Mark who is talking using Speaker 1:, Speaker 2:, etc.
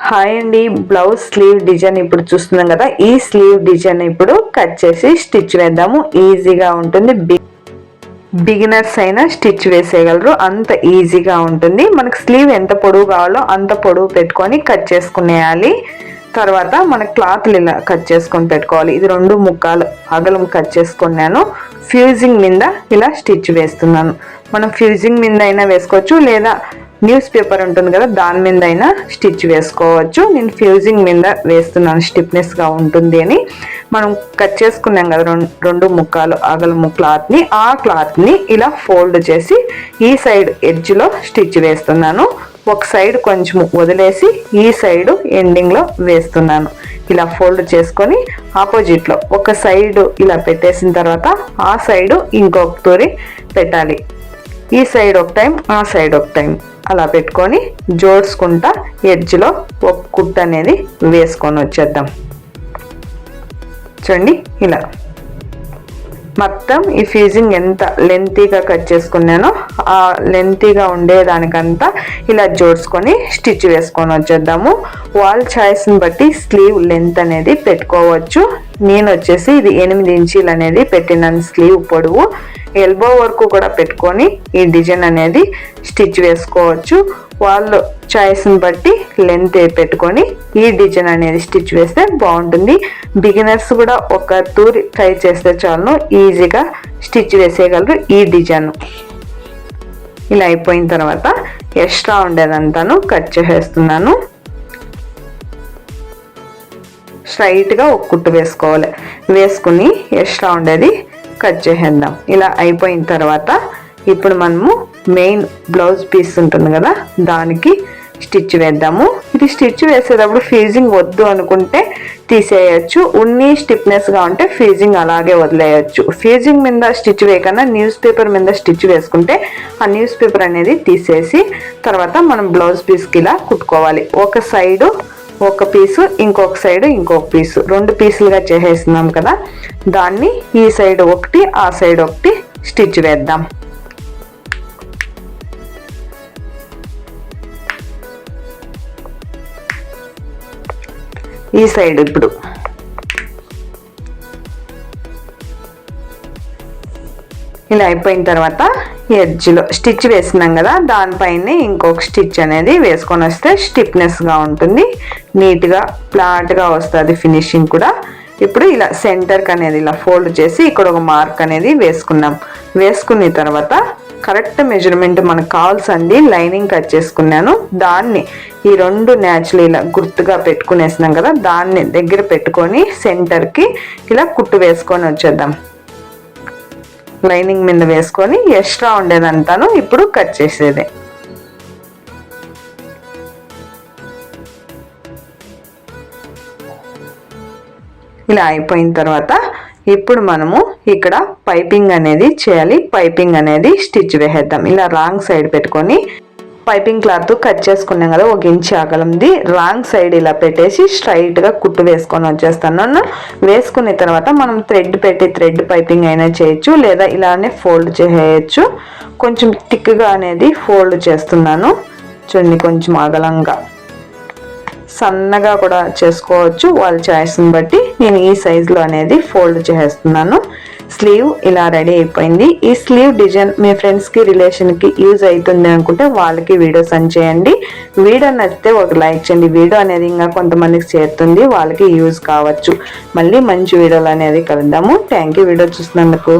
Speaker 1: Hi అండి. Blouse slew design ఇప్పుడు చూస్తున్నాం కదా. ఈ స్లీవ్ డిజైన్ ఇప్పుడు కట్ చేసి స్టిచ్ వేద్దాము. ఈజీగా ఉంటుంది. బి- బిగినర్స్ అయినా స్టిచ్ వేసేయగలరు. అంత ఈజీగా ఉంటుంది. మనకు స్లీవ్ ఎంత పొడవు కావాలో అంత పొడవు పెట్టుకొని కట్ చేసుకునేయాలి. తర్వాత మన క్లాత్లు ఇలా కట్ చేసుకొని పెట్టుకోవాలి. ఇది రెండు ముక్కాలు అగలం కట్ చేసుకున్నాను. ఫ్యూజింగ్ మీద ఇలా స్టిచ్ వేస్తున్నాను. మనం ఫ్యూజింగ్ మీద అయినా వేసుకోవచ్చు. లేదా న్యూస్ పేపర్ ఉంటుంది కదా దాని మీద అయినా స్టిచ్ వేసుకోవచ్చు. నేను ఫ్యూజింగ్ మీద వేస్తున్నాను స్టిఫ్నెస్గా ఉంటుంది అని. మనం కట్ చేసుకున్నాం కదా రెండు రెండు ముక్కలు అగలము క్లాత్ని. ఆ క్లాత్ని ఇలా ఫోల్డ్ చేసి ఈ సైడ్ ఎడ్జ్లో స్టిచ్ వేస్తున్నాను. ఒక సైడ్ కొంచెం వదిలేసి ఈ సైడ్ ఎండింగ్లో వేస్తున్నాను. ఇలా ఫోల్డ్ చేసుకొని ఆపోజిట్లో ఒక సైడ్ ఇలా పెట్టేసిన తర్వాత ఆ సైడ్ ఇంకొక తూరి పెట్టాలి. ఈ సైడ్ ఒక టైం ఆ సైడ్ ఒక టైం. అలా పెట్టుకొని జోడ్చుకుంటా ఎడ్జ్లో ఒక కుట్ అనేది వేసుకొని వచ్చేద్దాం. చూడండి ఇలా. మొత్తం ఈ ఫీజింగ్ ఎంత లెంతీగా కట్ చేసుకున్నానో ఆ లెంతీగా ఉండేదానికంతా ఇలా జోడ్చుకొని స్టిచ్ వేసుకొని వచ్చేద్దాము. వాల్ ఛాయిస్ని బట్టి స్లీవ్ లెంత్ అనేది పెట్టుకోవచ్చు. నేను వచ్చేసి ఇది ఎనిమిది ఇంచీలు అనేది పెట్టినాను స్లీవ్ పొడవు. ఎల్బో వరకు కూడా పెట్టుకొని ఈ డిజైన్ అనేది స్టిచ్ వేసుకోవచ్చు. వాళ్ళు చాయిస్ని బట్టి లెంత్ పెట్టుకొని ఈ డిజైన్ అనేది స్టిచ్ వేస్తే బాగుంటుంది. బిగినర్స్ కూడా ఒక తూరి ట్రై చేస్తే చాలు ఈజీగా స్టిచ్ వేసేయగలరు ఈ డిజైన్ ఇలా అయిపోయిన తర్వాత ఎక్స్ట్రా ఉండేదంతాను కట్ చేసేస్తున్నాను. స్ట్రైట్గా ఒక కుట్టు వేసుకోవాలి. వేసుకుని ఎక్స్ట్రా ఉండేది కట్ చేసేద్దాం. ఇలా అయిపోయిన తర్వాత ఇప్పుడు మనము మెయిన్ బ్లౌజ్ పీస్ ఉంటుంది కదా దానికి స్టిచ్ వేద్దాము. ఇది స్టిచ్ వేసేటప్పుడు ఫీజింగ్ వద్దు అనుకుంటే తీసేయచ్చు. ఉన్ని స్టిఫ్నెస్గా ఉంటే ఫీజింగ్ అలాగే వదిలేయచ్చు. ఫీజింగ్ మీద స్టిచ్ వేయకుండా న్యూస్ పేపర్ మీద స్టిచ్ వేసుకుంటే ఆ న్యూస్ పేపర్ అనేది తీసేసి తర్వాత మనం బ్లౌజ్ పీస్కి ఇలా కుట్టుకోవాలి. ఒక సైడు ఒక పీసు ఇంకొక సైడ్ ఇంకొక పీసు. రెండు పీసులుగా చేసేస్తున్నాం కదా. దాన్ని ఈ సైడ్ ఒకటి ఆ సైడ్ ఒకటి స్టిచ్ వేద్దాం. ఈ సైడ్ ఇప్పుడు ఇలా అయిపోయిన తర్వాత ఎడ్జ్లో స్టిచ్ వేసినాం కదా దానిపైన ఇంకొక స్టిచ్ అనేది వేసుకొని వస్తే స్టిఫ్నెస్గా ఉంటుంది. నీట్గా ఫ్లాట్గా వస్తుంది ఫినిషింగ్ కూడా. ఇప్పుడు ఇలా సెంటర్కి అనేది ఇలా ఫోల్డ్ చేసి ఇక్కడ ఒక మార్క్ అనేది వేసుకున్నాం. వేసుకున్న తర్వాత కరెక్ట్ మెజర్మెంట్ మనకు కావాల్సింది లైనింగ్ కట్ చేసుకున్నాను. దాన్ని ఈ రెండు న్యాచురల్ ఇలా గుర్తుగా పెట్టుకునేసినాం కదా దాన్ని దగ్గర పెట్టుకొని సెంటర్కి ఇలా కుట్టు వేసుకొని వచ్చేద్దాం. లైనింగ్ మీద వేసుకొని ఎక్స్ట్రా ఉండేదంతాను ఇప్పుడు కట్ చేసేది. ఇలా అయిపోయిన తర్వాత ఇప్పుడు మనము ఇక్కడ పైపింగ్ అనేది చేయాలి. పైపింగ్ అనేది స్టిచ్ వేసేద్దాం. ఇలా రాంగ్ సైడ్ పెట్టుకొని పైపింగ్ క్లాత్ కట్ చేసుకున్నాం కదా ఒక ఇంచు అగలంది రాంగ్ సైడ్ ఇలా పెట్టేసి స్ట్రైట్గా కుట్టు వేసుకొని వచ్చేస్తాను. వేసుకున్న తర్వాత మనం థ్రెడ్ పెట్టి థ్రెడ్ పైపింగ్ అయినా చేయొచ్చు లేదా ఇలానే ఫోల్డ్ చేయొచ్చు. కొంచెం థిక్గా అనేది ఫోల్డ్ చేస్తున్నాను. చూడండి కొంచెం అగలంగా సన్నగా కూడా చేసుకోవచ్చు. వాళ్ళ చాయిస్ని బట్టి నేను ఈ సైజులో అనేది ఫోల్డ్ చేసేస్తున్నాను స్లీవ్ ఇలా రెడీ అయిపోయింది. ఈ స్లీవ్ డిజైన్ మీ ఫ్రెండ్స్కి రిలేషన్కి యూజ్ అవుతుంది అనుకుంటే వాళ్ళకి వీడియో సెండ్ చేయండి. వీడియో నచ్చితే ఒక లైక్ చేయండి. వీడియో అనేది ఇంకా కొంతమందికి చేరుతుంది వాళ్ళకి యూజ్ కావచ్చు. మళ్ళీ మంచి వీడియోలు అనేది కలుద్దాము. థ్యాంక్ యూ వీడియో చూసినందుకు.